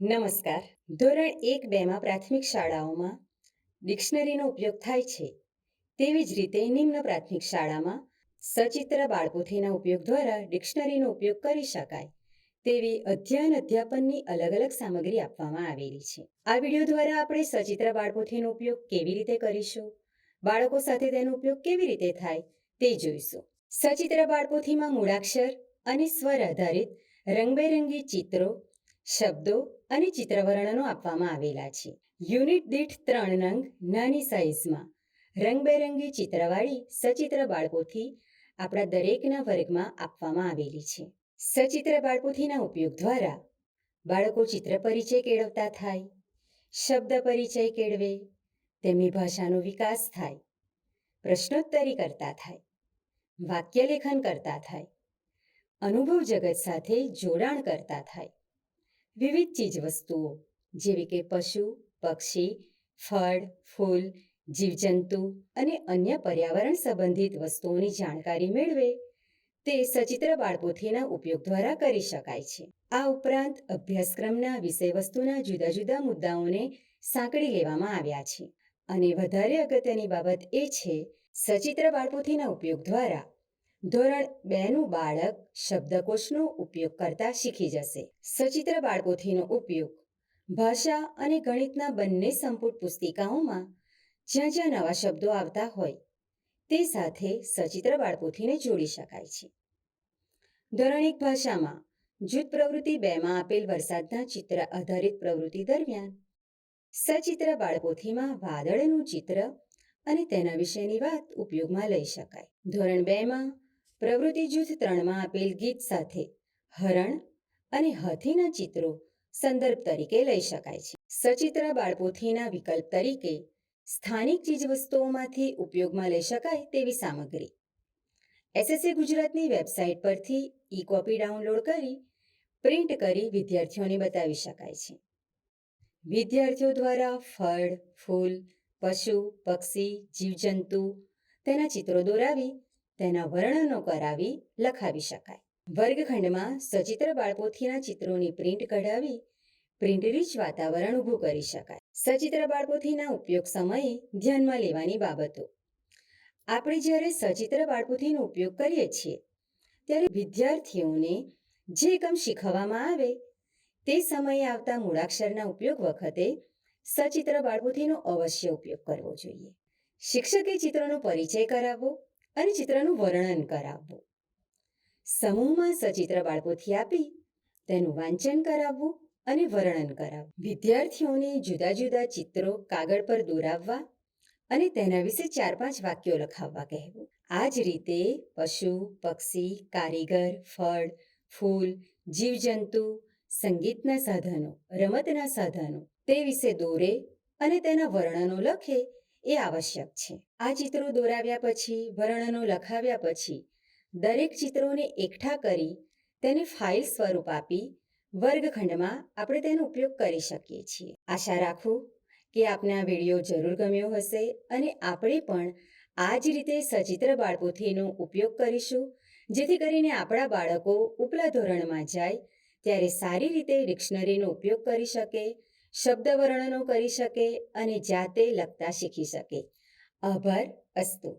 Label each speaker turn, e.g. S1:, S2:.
S1: નમસ્કાર. ધોરણ એક બેમાં પ્રાથમિક શાળાઓમાં ડિક્શનરીનો ઉપયોગ થાય છે. તેવી જ રીતે નિમ્ન પ્રાથમિક શાળામાં સચિત્ર બાળપોથીના ઉપયોગ દ્વારા ડિક્શનરીનો ઉપયોગ કરી શકાય તેવી અધ્યયન અધ્યાપનની અલગ અલગ સામગ્રી આપવામાં આવેલી છે. આ વીડિયો દ્વારા આપણે સચિત્ર બાળપોથીનો ઉપયોગ કેવી રીતે કરીશું, બાળકો સાથે તેનો ઉપયોગ કેવી રીતે થાય તે જોઈશું. સચિત્ર બાળપોથીમાં મૂળાક્ષર અને સ્વર આધારિત રંગબેરંગી ચિત્રો શબ્દો અને ચિત્રવર્ણનો આપવામાં આવેલા છે. યુનિટ દીઠ ત્રણ રંગ નાની સાઇઝમાં. રંગબેરંગી ચિત્રવાળી સચિત્ર બાળકોથી આપણા દરેકના વર્ગમાં આપવામાં આવેલી છે. સચિત્ર બાળપોથીના ઉપયોગ દ્વારા બાળકો ચિત્ર પરિચય કેળવતા થાય, શબ્દ પરિચય કેળવે, તેમની ભાષાનો વિકાસ થાય, પ્રશ્નોત્તરી કરતા થાય વાક્ય લેખન કરતા થાય, અનુભવ જગત સાથે જોડાણ કરતા થાય. વિવિધ ચીજ વસ્તુઓ જેવી કે પશુ, પક્ષી, ફળ, ફૂલ, જીવજંતુ અને અન્ય પર્યાવરણ સંબંધિત વસ્તુઓની જાણકારી મેળવે. તે સચિત્ર બાળપોથીના ઉપયોગ દ્વારા કરી શકાય છે. આ ઉપરાંત અભ્યાસક્રમના વિષયવસ્તુના જુદા જુદા મુદ્દાઓને સાંકળી લેવામાં આવ્યા છે. અને વધારે અગત્યની બાબત એ છે, સચિત્ર બાળપોથીના ઉપયોગ દ્વારા ધોરણ બેનું બાળક શબ્દકોશનો ઉપયોગ કરતા શીખી જશે. સચિત્ર બાળકોથીનો ઉપયોગ. ભાષા અને ગણિતના બંને સંપુટ પુસ્તિકાઓમાં જ્યાં જ્યાં નવા શબ્દો આવતા હોય, તે સાથે સચિત્ર બાળકોથીને જોડી શકાય છે. ધોરણ એક ભાષામાં જૂથ પ્રવૃત્તિ બેમાં આપેલ વરસાદના ચિત્ર આધારિત પ્રવૃત્તિ દરમિયાન સચિત્ર બાળપોથીમાં વાદળનું ચિત્ર અને તેના વિશેની વાત ઉપયોગમાં લઈ શકાય. ધોરણ બેમાં પ્રવૃત્તિ જૂથ ત્રણમાં આપેલ ગીત સાથે હરણ અને હાથીના ચિત્રો સંદર્ભ તરીકે લઈ શકાય છે. સચિત્ર બાળપોથીના વિકલ્પ તરીકે સ્થાનિક ચીજવસ્તુઓમાંથી ઉપયોગમાં લઈ શકાય તેવી સામગ્રી. એસએસએ ગુજરાતની વેબસાઇટ પરથી ઈ કોપી ડાઉનલોડ કરી પ્રિન્ટ કરી વિદ્યાર્થીઓને બતાવી શકાય છે. વિદ્યાર્થીઓ દ્વારા ફળ, ફૂલ, પશુ, પક્ષી, જીવજંતુ તેના ચિત્રો દોરાવી તેના વર્ણનો કરાવી લખાવી શકાય. વર્ગખંડમાં સચિત્ર બાળપોથીના ચિત્રોની પ્રિન્ટ કઢાવી પ્રિન્ટ રીચ વાતાવરણ ઊભું કરી શકાય. સચિત્ર બાળપોથીના ઉપયોગ સમયે ધ્યાનમાં લેવાની બાબતો. આપણે જ્યારે સચિત્ર બાળપોથીનો ઉપયોગ કરીએ છીએ, ત્યારે વિદ્યાર્થીઓને જે એકમ શીખવવામાં આવે, તે સમયે આવતા મૂળાક્ષરના ઉપયોગ વખતે સચિત્ર બાળપોથીનો અવશ્ય ઉપયોગ કરવો જોઈએ. શિક્ષકે ચિત્રનો પરિચય કરાવવો અને ચિત્રનું વર્ણન કરાવવું. સમૂહમાં સચિત્ર બાળકોથી આપી તેનું વાંચન કરાવવું અને વર્ણન કરાવવું. વિદ્યાર્થીઓને જુદા જુદા ચિત્રો કાગળ પર દોરાવવા અને તેના વિશે ચાર પાંચ વાક્યો લખાવવા કહેવું. આ જ રીતે પશુ, પક્ષી, કારીગર, ફળ, ફૂલ, જીવજંતુ, સંગીતના સાધનો, રમતના સાધનો તે વિશે દોરે અને તેના વર્ણનો લખે એ આવશ્યક છે. આ ચિત્રો દોરાવ્યા પછી, વર્ણનો લખાવ્યા પછી, દરેક ચિત્રોને એકઠા કરી, તેને ફાઇલ સ્વરૂપ આપી, વર્ગખંડમાં આપણે તેનો ઉપયોગ કરી શકીએ છીએ. આશા રાખું કે આપને આ વીડિયો જરૂર ગમ્યો હશે અને આપણે પણ આ જ રીતે સચિત્ર બાળપોથીનો ઉપયોગ કરીશું, જેથી કરીને આપણા બાળકો ઉપલા ધોરણમાં જાય, ત્યારે સારી રીતે ડિક્શનરીનો ઉપયોગ કરી શકે શબ્દ વર્ણનો કરી શકે અને જાતે લખતા શીખી શકે. આભાર અસ્તુ.